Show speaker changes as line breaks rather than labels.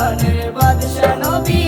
জাহানের বাদশা নবী